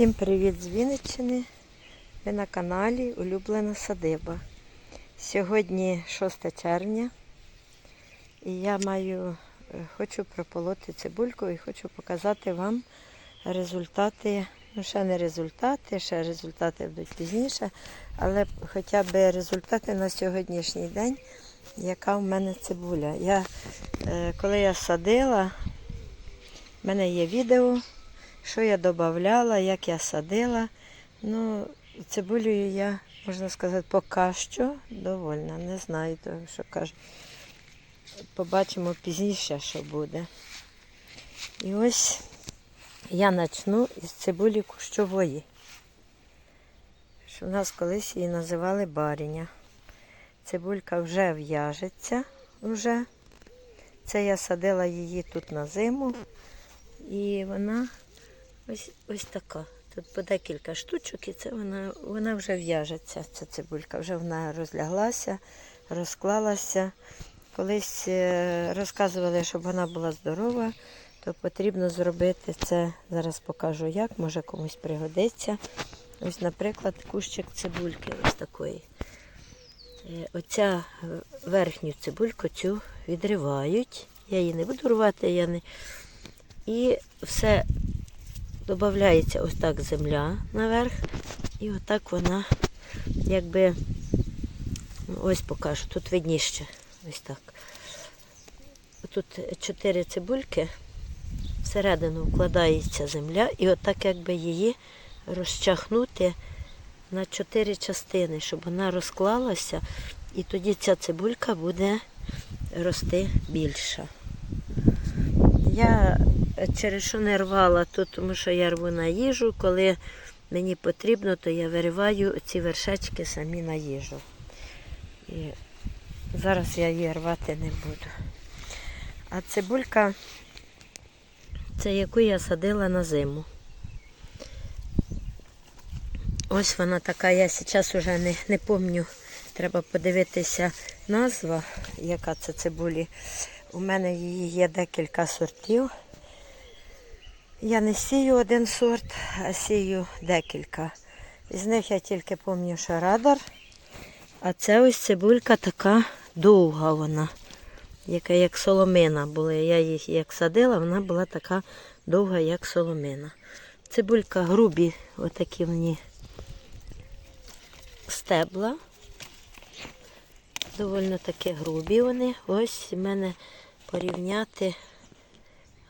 Всім привіт з Вінниччини. Ви на каналі Улюблена Садиба. Сьогодні 6 червня і я маю, е, хочу прополоти цибульку і хочу показати вам результати. Ну, ще не результати, ще результати будуть пізніше, але хоча б результати на сьогоднішній день, яка в мене цибуля. Я, е, коли я садила, в мене є відео. Що я додавала, як я садила. Ну, цибулею я, можна сказати, поки що довольна. Не знаю, того, що кажу. Побачимо пізніше, що буде. І ось я почну із цибулі кущової. Що в нас колись її називали баріня. Цибулька вже в'яжеться. Вже. Це я садила її тут на зиму. І вона Ось ось така. Тут по декілька штучок і це вона вона вже в'яжеться, ця цибулька. Вже вона розляглася, розклалася. Колись е, розказували, щоб вона була здорова, то потрібно зробити це. Зараз покажу як, може комусь пригодиться. Ось, наприклад, кущик цибульки ось такої. Е, Оця е, верхню цибульку цю відривають. Я її не буду рвати, я не. І все Додається ось так земля наверх. І отак вона, якби, ось покажу, тут видніше. Ось так. Тут чотири цибульки, всередину вкладається земля, і отак якби її розчахнути на чотири частини, щоб вона розклалася, і тоді ця цибулька буде рости більша. Я через що не рвала тут, тому що я рву на їжу. Коли мені потрібно, то я вириваю ці вершечки самі на їжу. І зараз я її рвати не буду. А цибулька, це яку я садила на зиму. Ось вона така, я зараз вже не, не пам'ятаю, треба подивитися назва, яка це цибулі. У мене її є декілька сортів. Я не сію один сорт, а сію декілька. Із них я тільки пам'ятаю, що радар. А це ось цибулька така довга вона, яка як соломина була. Я їх як садила, вона була така довга, як соломина. Цибулька грубі, отакі мені стебла. Довольно таки грубі вони. Ось у мене порівняти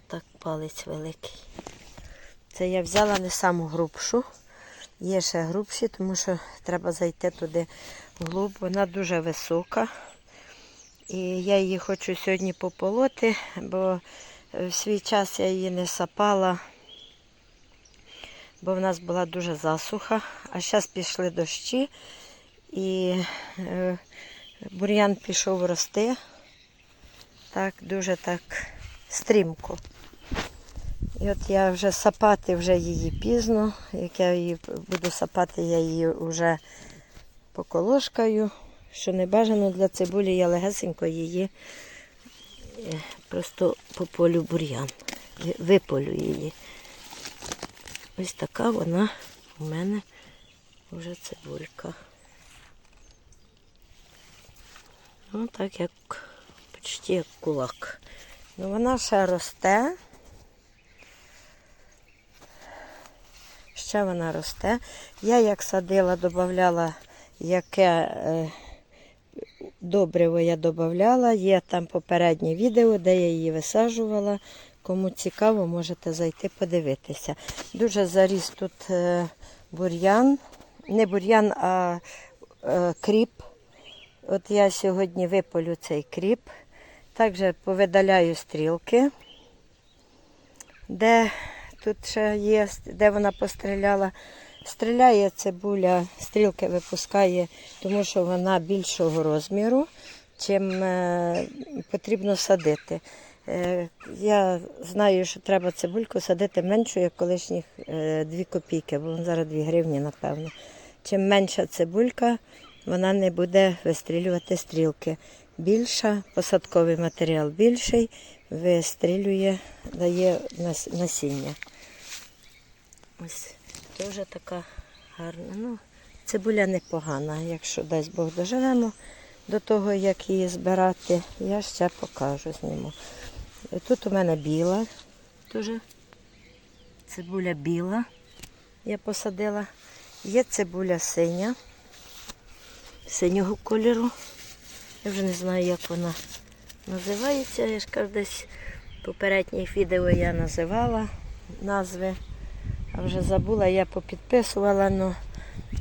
так палець великий. Це я взяла не саму грубшу. Є ще грубші, тому що треба зайти туди вглуб. Вона дуже висока. І я її хочу сьогодні пополоти, бо в свій час я її не сапала, бо в нас була дуже засуха. А зараз пішли дощі і е, бур'ян пішов рости. Так, дуже так стрімко. І от я вже сапати вже її пізно. Як я її буду сапати, я її вже поколошкаю. Що не бажано для цибулі, я легесенько її е, просто по полю бур'ян. Виполю її. Ось така вона у мене вже цибулька. Ну так як почти як кулак. Ну вона ще росте. Ще вона росте. Я як садила, додавала, яке е, добриво я додавала. Є там попереднє відео, де я її висаджувала. Кому цікаво, можете зайти подивитися. Дуже заріс тут е, бур'ян. Не бур'ян, а е, кріп. От я сьогодні виполю цей кріп. Також повидаляю стрілки, де тут ще є, де вона постріляла. Стріляє цибуля, стрілки випускає, тому що вона більшого розміру, чим е, потрібно садити. Е, я знаю, що треба цибульку садити меншу, як колишніх 2 е, копійки, бо зараз 2 гривні, напевно. Чим менша цибулька, вона не буде вистрілювати стрілки. Більша, посадковий матеріал більший, вистрілює, дає насіння. Ось теж така гарна. Ну, цибуля непогана. Якщо дасть Бог доживемо до того, як її збирати, я ще покажу зніму. Тут у мене біла, теж цибуля біла. Я посадила. Є цибуля синя, синього кольору. Я вже не знаю, як вона називається. Я ж кажу, десь в попередніх відео я називала назви. А вже забула, я попідписувала, ну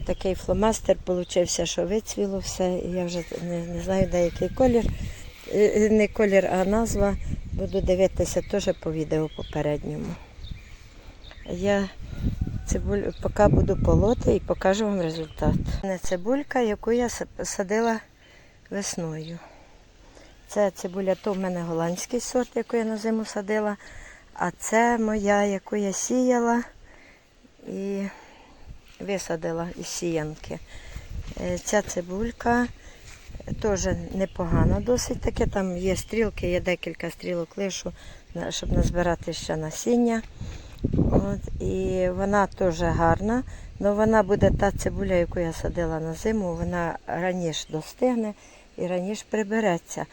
такий фломастер получився, що вицвіло все. І я вже не, не знаю, де який колір. Е, Не колір, а назва. Буду дивитися теж по відео попередньому. Я цибуль, поки буду полоти і покажу вам результат. Це цибулька, яку я садила весною. Це цибуля, то в мене голландський сорт, яку я на зиму садила. А це моя, яку я сіяла і висадила із сіянки. Е, Ця цибулька теж непогана досить таке. Там є стрілки, є декілька стрілок лишу, щоб назбирати ще насіння. От, і вона теж гарна, але вона буде та цибуля, яку я садила на зиму, вона раніше достигне і раніше прибереться.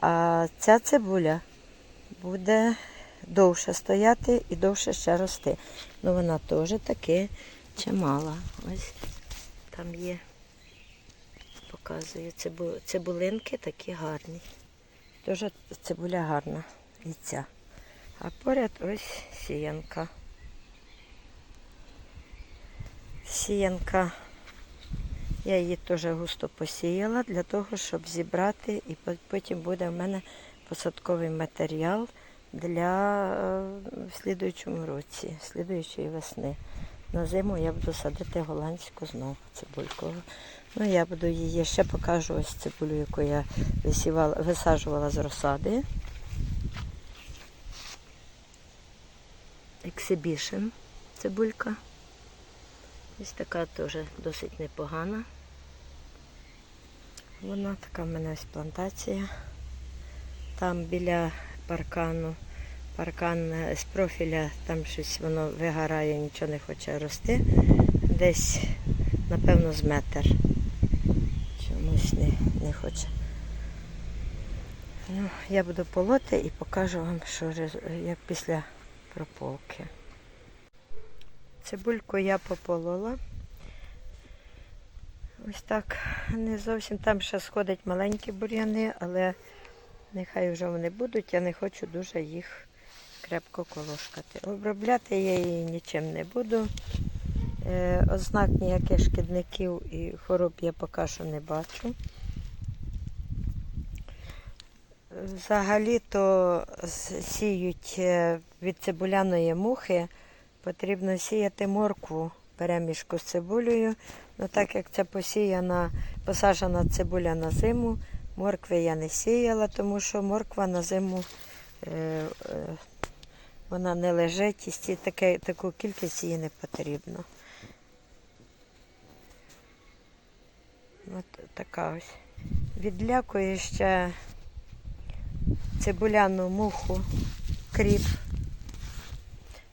А ця цибуля буде довше стояти і довше ще рости. Ну вона теж таки чимала. Ось там є, показую, цибу, цибулинки такі гарні. Теж цибуля гарна і ця. А поряд ось сіянка. Сіянка, я її теж густо посіяла для того, щоб зібрати, і потім буде в мене посадковий матеріал для е, в слідуючому році, слідуючої весни. На зиму я буду садити голландську знову цибульку. Ну, я буду її ще покажу ось цибулю, яку я висівала, висаджувала з розсади. Exhibition цибулька. Ось така теж досить непогана. Вона така в мене ось плантація. Там біля паркану, паркан е, з профіля, там щось воно вигорає, нічого не хоче рости. Десь, напевно, з метр. Чомусь не, не хоче. Ну, я буду полоти і покажу вам, що як після прополки. Цибульку я пополола. Ось так. Не зовсім там ще сходять маленькі бур'яни, але нехай вже вони будуть, я не хочу дуже їх крепко колошкати. Обробляти я її нічим не буду. Е, ознак ніяких шкідників і хвороб я поки що не бачу. Взагалі-то сіють е, від цибуляної мухи, потрібно сіяти моркву перемішку з цибулею. Ну, так як це посіяна, посаджена цибуля на зиму, моркви я не сіяла, тому що морква на зиму е, е, вона не лежить, і сі- таке, таку кількість її не потрібно. От така ось. Відлякує ще цибуляну муху, кріп.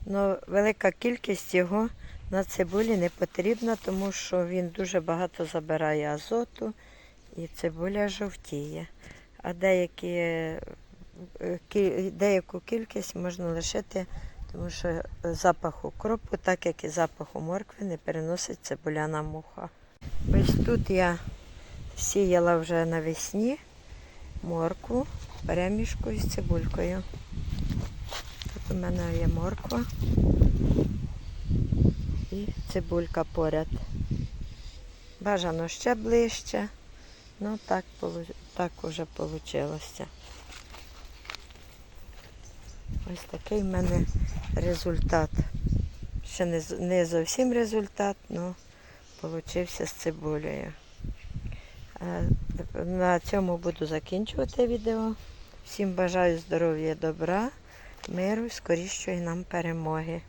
Но велика кількість його на цибулі не потрібна, тому що він дуже багато забирає азоту і цибуля жовтіє. А деякі, е, деяку кількість можна лишити, тому що запах укропу, так як і запаху моркви, не переносить цибуляна муха. Ось тут я сіяла вже навесні моркву перемішку із цибулькою. Тут у мене є морква і цибулька поряд. Бажано ще ближче. Ну так, так уже вийшло. Ось такий в мене результат. Ще не, не зовсім результат, але получився з цибулею. На цьому буду закінчувати відео. Всім бажаю здоров'я, добра, миру скорішої нам перемоги.